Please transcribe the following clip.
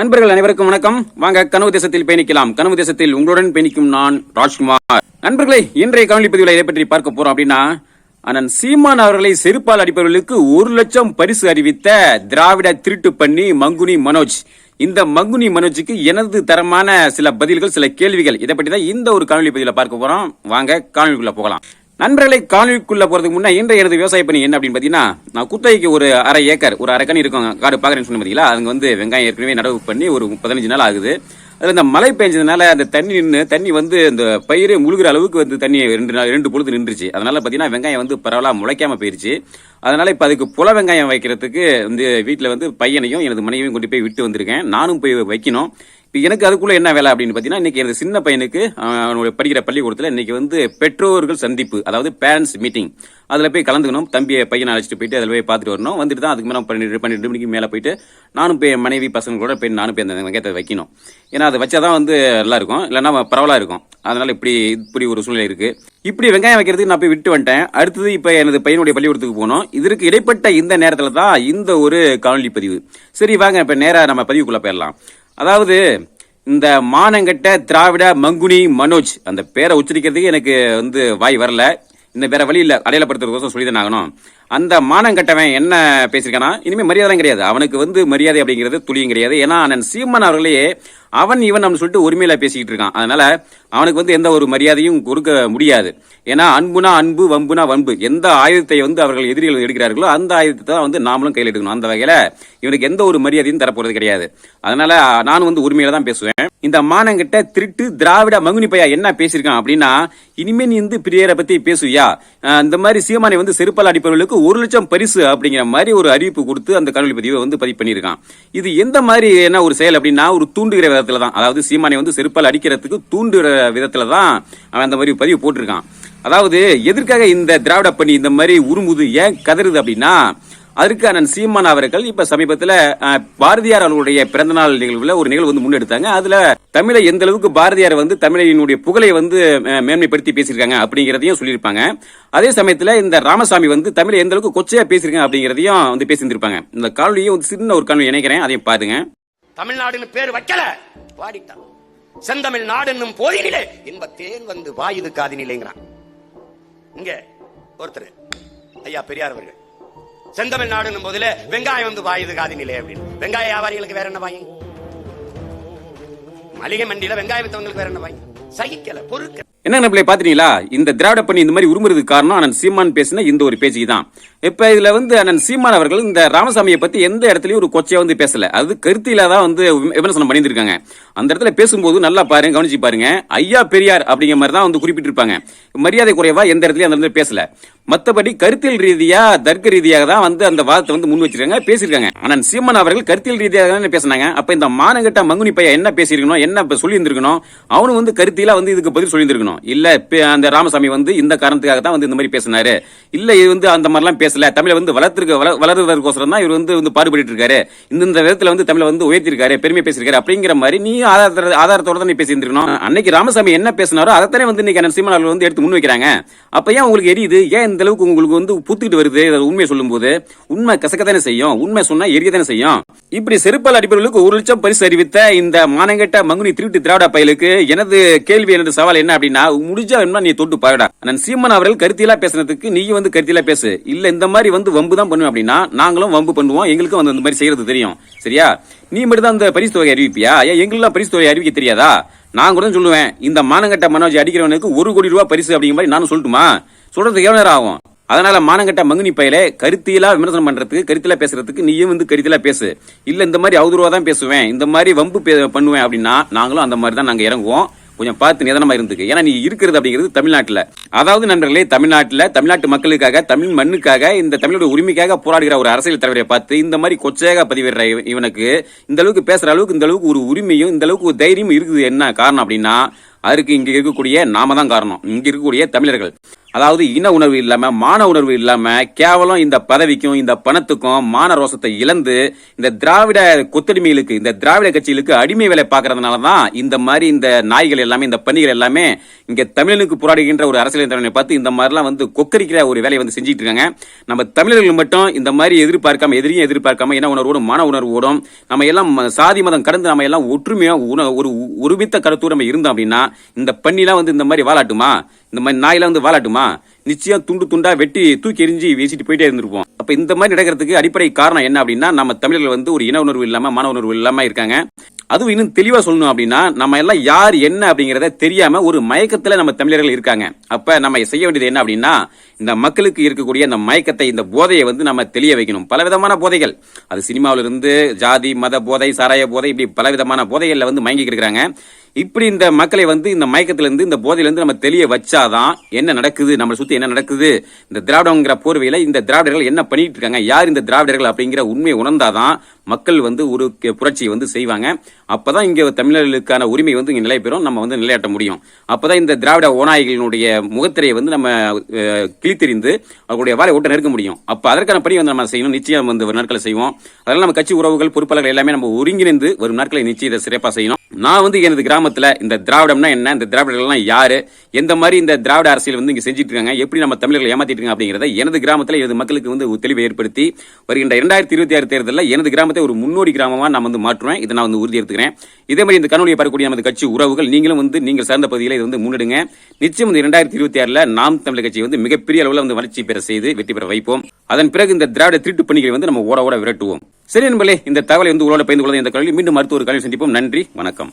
நண்பர்கள் அனைவருக்கும் வணக்கம். வாங்க கனவு தேசத்தில் பயணிக்கலாம். கனவு தேசத்தில் உங்களுடன் பயணிக்கும் நான் ராஜ்குமார். நண்பர்களே இன்றைய கவனி பதிவில் இதை பற்றி பார்க்க போறோம் அப்படின்னா அண்ணன் சீமான் அவர்களை செருப்பால் அடிப்பவர்களுக்கு ஒரு லட்சம் பரிசு அறிவித்த திராவிட திருட்டு பண்ணி மங்குனி மனோஜ். இந்த மங்குனி மனோஜுக்கு எனது தரமான சில பதில்கள் சில கேள்விகள். இதை பற்றி தான் இந்த ஒரு காணொலி பதிவில் பார்க்க போறோம். வாங்க காணொலிக்குள்ள போகலாம். நண்பர்களை காணொலிக்குள்ள போறதுக்கு முன்னே இன்றைய எனது விவசாய பணி என்ன அப்படின்னு பார்த்தீங்கன்னா நான் குத்தகைக்கு ஒரு அரை ஏக்கர் ஒரு அரை கணி இருக்கும் காடு பார்க்குறேன்னு சொன்ன பாத்தீங்களா? அங்கே வந்து வெங்காயம் ஏற்கனவே நடவு பண்ணி ஒரு பதினஞ்சு நாள் ஆகுது. அதில் இந்த மழை பெஞ்சதுனால அந்த தண்ணி நின்று தண்ணி வந்து இந்த பயிர் முழுகிற அளவுக்கு வந்து தண்ணி ரெண்டு நாள் ரெண்டு பொழுது நின்றுச்சு. அதனால் பார்த்தீங்கன்னா வெங்காயம் வந்து பரவலாக முளைக்காம போயிடுச்சு அதனால் இப்போ அதுக்கு புல வெங்காயம் வைக்கிறதுக்கு வந்து வீட்டில் வந்து பையனையும் எனது மனைவியும் கொண்டு போய் விட்டு வந்திருக்கேன். நானும் போய் வைக்கணும். இப்போ எனக்கு அதுக்குள்ள என்ன வேலை அப்படின்னு பார்த்தீங்கன்னா இன்னைக்கு எனது சின்ன பையனுக்கு அவனுடைய படிக்கிற பள்ளிக்கூடத்தில் இன்னைக்கு வந்து பெற்றோர்கள் சந்திப்பு அதாவது பேரண்ட்ஸ் மீட்டிங் அதில் போய் கலந்துக்கணும். தம்பியை பையனை அழைச்சிட்டு போயிட்டு அதில் போய் பார்த்துட்டு வரணும். வந்துட்டு தான் அதுக்கு மேலே பன்னெண்டு பன்னெண்டு மணிக்கு மேலே போயிட்டு நானும் போய் மனைவி பசங்களோட போய் நானும் போய் அந்த வெங்காயத்தை வைக்கணும். ஏன்னா அதை வச்சா தான் வந்து நல்லா இருக்கும் இல்லைன்னா பரவலாக இருக்கும். அதனால் இப்படி இப்படி ஒரு சூழ்நிலை இருக்குது இப்படி வெங்காயம் வைக்கிறதுக்கு நான் போய் விட்டு வந்துட்டேன். அடுத்தது இப்போ எனது பையனுடைய பள்ளிக்கூடத்துக்கு போனோம் இதற்கு இடைப்பட்ட இந்த நேரத்தில் தான் இந்த ஒரு காணொலி பதிவு. சரி வாங்க இப்போ நேராக நம்ம பதிவுக்குள்ளே போயிடலாம். அதாவது இந்த மானங்கட்ட திராவிட மங்குனி மனோஜ் அந்த பேரை உச்சரிக்கிறதுக்கு எனக்கு வந்து வாய் வரல. இந்த வேற வழி இல்ல அடையாளப்படுத்துறதுக்கோசம் சொல்லிதான் ஆகணும். அந்த மானங்கட்டவன் என்ன பேசியிருக்கானா? இனிமேல் மரியாதை கிடையாது. அவனுக்கு வந்து மரியாதை அப்படிங்கிறது துளியும் கிடையாது. ஏன்னா அண்ணன் சீமன் அவர்களே அவன் இவன் அப்படின்னு சொல்லிட்டு உரிமையில பேசிக்கிட்டு இருக்கான். அதனால அவனுக்கு வந்து எந்த ஒரு மரியாதையும் கொடுக்க முடியாது. ஏன்னா அன்புனா அன்பு வம்புனா வம்பு. எந்த ஆயுதத்தை வந்து அவர்கள் எதிரிகள் எடுக்கிறார்களோ அந்த ஆயுதத்தை தான் வந்து நாமளும் கையில் எடுக்கணும். அந்த வகையில் இவனுக்கு எந்த ஒரு மரியாதையும் தரப்போறது கிடையாது. அதனால நானும் வந்து உரிமையில தான் பேசுவேன். இந்த மானங்கிட்ட திருட்டு திராவிட மங்குனி பையா என்ன பேசியிருக்கான் அப்படின்னா இனிமே நீ வந்து பிரியரை பத்தி பேசுவியா? இந்த மாதிரி சீமானை வந்து செருப்பால் அடிப்பவர்களுக்கு ஒரு லட்சம் பரிசு அப்படிங்கிற மாதிரி ஒரு அறிவிப்பு கொடுத்து அந்த கல்வி பதிவை வந்து பதிவு பண்ணியிருக்கான். இது எந்த மாதிரி என்ன ஒரு செயல் அப்படின்னா ஒரு தூண்டுகிற விதத்துல தான் அதாவது சீமானை வந்து செருப்பால் அடிக்கிறதுக்கு தூண்டுகிற விதத்துல தான் அவன் அந்த மாதிரி பதிவு போட்டிருக்கான். அதாவது எதற்காக இந்த திராவிட பணி இந்த மாதிரி உருமுது ஏன் கதறுது அப்படின்னா அதற்கு அண்ணன் சீமான் அவர்கள் இப்ப சமீபத்துல பாரதியார் அவர்களுடைய பிறந்தநாள் நிகழ்வுல ஒரு நிகழ்வு வந்து முன்னெடுத்தாங்க. அதுல தமிழை எந்த அளவுக்கு பாரதியார் வந்து தமிழினுடைய புகழை வந்து மேன்மைப்படுத்தி பேசியிருக்காங்க அப்படிங்கிறதையும் சொல்லியிருப்பாங்க. அதே சமயத்துல இந்த ராமசாமி வந்து தமிழை எந்த அளவுக்கு கொச்சையா பேசியிருக்காங்க அப்படிங்கிறதையும் வந்து பேசியிருந்திருப்பாங்க. இந்த காணொலியும் வந்து சின்ன ஒரு காணொலி இணைக்கிறேன் அதையும் பாருங்க. தமிழ்நாடுன்னு பேர் வைக்கல. பாடிட்டான் செந்தமிழ் நாடு என்னும் இன்ப தேன் வந்து வாயுது காதினிலேங்கிறான் இங்க ஒருத்தர் ஐயா பெரியார் அவர்கள். செந்தமிழ் நாடு வெங்காயம் வந்து வாயுது காதினிலே அப்படின்னு. வெங்காய வியாபாரிகளுக்கு வேற என்ன வாங்கி மளிகை மண்டியில வெங்காயம் வித்தவங்களுக்கு வேற என்ன வாங்கி சகிக்கல பொறுக்கல. என்ன பிள்ளை பாத்தீங்களா இந்த திராவிட பண்ணி இந்த மாதிரி உருமுறதுக்கு காரணம் அண்ணன் சீமான் பேசின இந்த ஒரு பேச்சுக்கு தான் இப்ப இதுல வந்து அண்ணன் சீமான் அவர்கள் இந்த ராமசாமியை பத்தி எந்த இடத்துலயும் ஒரு கொச்சையா வந்து பேசல. அது கருத்தில தான் வந்து விமர்சனம் பண்ணியிருக்காங்க அந்த இடத்துல பேசும்போது நல்லா பாருங்க கவனிச்சு பாருங்க. ஐயா பெரியார் அப்படிங்கிற மாதிரி தான் வந்து குறிப்பிட்டிருப்பாங்க. மரியாதை குறைவா எந்த இடத்துலயும் அந்த இடத்துல பேசல. மற்றபடி கருத்தியல் ரீதியா தர்க்க ரீதியாக தான் வந்து அந்த வாதத்தை வந்து முன் வச்சிருக்காங்க பேசியிருக்காங்க. ஆனால் சீமான் அவர்கள் கருத்தியல் ரீதியாக தானே பேசினாங்க. அப்ப இந்த மானகட்ட மங்குனி பையன் என்ன பேசியிருக்கணும் என்ன சொல்லியிருந்திருக்கணும் அவனும் வந்து கருத்தியில வந்து இதுக்கு பதில் சொல்லி இருந்திருக்கணும் இல்ல அந்த ராமசாமி வந்து இந்த காரணத்துக்காக தான் வந்து இந்த மாதிரி பேசினாரு. இல்ல இது வந்து அந்த மாதிரிலாம் பேசல. தமிழை வந்து வளர்த்திருக்க வள- தான் இவர் வந்து வந்து பாடுபட்டு இருக்காரு இந்த இந்த விதத்துல வந்து தமிழை வந்து உயர்த்திருக்காரு பெருமை பேசியிருக்காரு அப்படிங்கிற மாதிரி நீ ஆதாரத்தோட ஆதாரத்தோட தான் நீ பேசியிருந்திருக்கணும். அன்னைக்கு ராமசாமி என்ன பேசினாரோ அதைத்தானே வந்து இன்னைக்கு அண்ணன் வந்து எடுத்து முன் வைக்கிறாங்க. அப்ப ஏன் உங்களுக்கு எரியுது? ஏன் இந்த அளவுக்கு உங்களுக்கு வந்து புத்துக்கிட்டு வருது? அதை உண்மையை சொல்லும்போது உண்மை கசக்கத்தானே செய்யும். உண்மை சொன்னா எரியதானே செய்யும். இப்படி செருப்பால் அடிப்பவர்களுக்கு ஒரு லட்சம் பரிசு அறிவித்த இந்த மானங்கட்ட மங்குனி திருட்டு திராவிட பயலுக்கு எனது கேள்வி எனது சவால் என்ன அப்படின்னா முடிஞ்சா என்ன நீ தொட்டு பாருடா. நான் சீமன் அவர்கள் கருத்தியலா பேசுனதுக்கு நீயும் வந்து கருத்தியலா பேசு. இல்ல இந்த மாதிரி வந்து வம்பு தான் பண்ணுவேன் அப்படின்னா நாங்களும் வம்பு பண்ணுவோம். எங்களுக்கும் வந்து இந்த மாதிரி செய்யறது தெரியும். சரியா? நீ மட்டும் தான் அந்த பரிசு தொகை அறிவிப்பியா? ஏன் எங்களுக்குலாம் பரிசு தொகை அறிவிக்க தெரியாதா? நான் கூட சொல்லுவேன் இந்த மானங்கட்ட மனோஜ் அடிக்கிறவனுக்கு ஒரு கோடி ரூபாய் பரிசு அப்படிங்கிற மாதிரி நானும் சொல்லட்டுமா? சொல்றதுக்கு எவ்வளவு நேரம் ஆகும்? அதனால மானங்கட்ட மங்குனி பயில கருத்தியலா விமர்சனம் பண்றதுக்கு கருத்தியலா பேசுறதுக்கு நீயும் வந்து கருத்தியலா பேசு. இல்ல இந்த மாதிரி அவதூறுவா தான் பேசுவேன். இந்த மாதிரி வம்பு பே- பண்ணுவேன் அப்படின்னா நாங்களும் அந்த மாதிரி தான் நாங்க இறங்குவோம். கொஞ்சம் பார்த்து நிதானமாக இருந்துக்கு. ஏன்னா நீ இருக்கிறது அப்படிங்கிறது தமிழ்நாட்டில். அதாவது நண்பர்களே தமிழ்நாட்டில் தமிழ்நாட்டு மக்களுக்காக தமிழ் மண்ணுக்காக இந்த தமிழோட உரிமைக்காக போராடுகிற ஒரு அரசியல் தலைவரை பார்த்து இந்த மாதிரி கொச்சையாக பதிவிடுற இவனுக்கு இந்த அளவுக்கு பேசுகிற அளவுக்கு இந்த அளவுக்கு ஒரு உரிமையும் இந்த அளவுக்கு ஒரு தைரியமும் இருக்குது. என்ன காரணம் அப்படின்னா அதுக்கு இங்கே இருக்கக்கூடிய நாம தான் காரணம். இங்கே இருக்கக்கூடிய தமிழர்கள். அதாவது இன உணர்வு இல்லாமல் மான உணர்வு இல்லாமல் கேவலம் இந்த பதவிக்கும் இந்த பணத்துக்கும் மான ரோசத்தை இழந்து இந்த திராவிட கொத்தடிமைகளுக்கு இந்த திராவிட கட்சிகளுக்கு அடிமை வேலை பார்க்கறதுனால தான் இந்த மாதிரி இந்த நாய்கள் எல்லாமே இந்த பணிகள் எல்லாமே இங்கே தமிழனுக்கு போராடுகின்ற ஒரு அரசியல் தலைவனை பார்த்து இந்த மாதிரிலாம் வந்து கொக்கரிக்கிற ஒரு வேலையை வந்து செஞ்சுட்டு இருக்காங்க. நம்ம தமிழர்கள் மட்டும் இந்த மாதிரி எதிர்பார்க்காம எதிரியும் எதிர்பார்க்காம இன உணர்வோடும் மான உணர்வோடும் நம்ம எல்லாம் ம- சாதி மதம் கடந்து நம்ம எல்லாம் ஒற்றுமையாக ஒரு ஒருமித்த கருத்தோடு நம்ம இருந்தோம் அப்படின்னா இந்த பன்னிலாம் வந்து இந்த மாதிரி வாழாட்டுமா? இந்த மாதிரி நாயெல்லாம் வந்து வாழாட்டுமா? வாலாட்டுமா நிச்சயம் துண்டு துண்டா வெட்டி தூக்கி எரிஞ்சு வீசிட்டு போயிட்டே இருந்திருப்போம். அப்ப இந்த மாதிரி நடக்கிறதுக்கு அடிப்படை காரணம் என்ன அப்படின்னா நம்ம தமிழர்கள் வந்து ஒரு இன உணர்வு இல்லாம மன உணர்வு இல்லாம இருக்காங்க. அதுவும் இன்னும் தெளிவா சொல்லணும் அப்படின்னா நம்ம எல்லாம் யார் என்ன அப்படிங்கறத தெரியாம ஒரு மயக்கத்துல நம்ம தமிழர்கள் இருக்காங்க. அப்ப நம்ம செய்ய வேண்டியது என்ன அப்படின்னா இந்த மக்களுக்கு இருக்கக்கூடிய இந்த மயக்கத்தை இந்த போதையை வந்து நம்ம தெளிய வைக்கணும். பலவிதமான போதைகள். அது சினிமாவிலிருந்து ஜாதி மத போதை சாராய போதை இப்படி பலவிதமான போதைகளில் வந்து மயங்கிக்கிட்டு இருக்கிறாங்க இப்படி இந்த மக்களை வந்து இந்த மயக்கத்திலிருந்து இந்த போதையிலிருந்து நம்ம தெளிய வச்சாதான் என்ன நடக்குது நம்மளை சுத்தி என்ன நடக்குது இந்த திராவிடங்கிற போர்வையில இந்த திராவிடர்கள் என்ன பண்ணிட்டு இருக்காங்க யார் இந்த திராவிடர்கள் அப்படிங்கிற உண்மையை உணர்ந்தாதான் மக்கள் வந்து ஒரு புரட்சியை வந்து செய்வாங்க. அப்பதான் இங்க தமிழர்களுக்கான உரிமை வந்து இங்கே நிலை பெறும் நம்ம வந்து நிலையாட்ட முடியும். அப்பதான் இந்த திராவிட ஓநாய்களினுடைய முகத்திரையை வந்து நம்ம கிழித்தெறிந்து அவர்களுடைய வாழை ஓட்ட நெருக்க முடியும். அப்ப அதற்கான பணி வந்து நம்ம செய்யணும் நிச்சயம் வந்து ஒரு நாட்களை செய்வோம். அதனால நம்ம கட்சி உறவுகள் பொறுப்பாளர்கள் எல்லாமே நம்ம ஒருங்கிணைந்து வரும் நாட்களை நிச்சயம் இதை செய்யணும். நான் வந்து எனது கிராமத்தில் இந்த திராவிடம்னா என்ன? இந்த திராவிடர்கள்லாம் யார்? எந்த மாதிரி இந்த திராவிட அரசியல் வந்து இங்கே செஞ்சுட்டு இருக்காங்க? எப்படி நம்ம தமிழர்களை ஏமாத்திட்டு இருக்காங்க அப்படிங்கிறத எனது கிராமத்தில் எனது மக்களுக்கு வந்து தெளிவை ஏற்படுத்தி வருகின்ற இரண்டாயிரத்தி இருபத்தி ஆறு தேர்தலில் எனது கிராமத்தை ஒரு முன்னோடி கிராமமாக நான் வந்து மாற்றுவேன். இதை நான் வந்து உறுதி எடுத்துக்கிறேன் இதே மாதிரி இந்த கனவுடைய பார்க்கக்கூடிய நமது கட்சி உறவுகள் நீங்களும் வந்து நீங்கள் சார்ந்த பகுதியில் இதை வந்து முன்னெடுங்க. நிச்சயம் இந்த இரண்டாயிரத்தி இருபத்தி ஆறில் நாம் தமிழர் கட்சியை வந்து மிகப்பெரிய அளவில் வந்து வளர்ச்சி பெற செய்து வெற்றி பெற வைப்போம். அதன் பிறகு இந்த திராவிட திருட்டு பணிகளை வந்து நம்ம ஓட ஓட விரட்டுவோம். சரி நண்பர்களே இந்த தகவலை வந்து உங்களோட பயந்து கொள்ள இந்த கல்வி மீண்டும் மருத்துவ கல்வி சந்திப்போம். நன்றி வணக்கம்.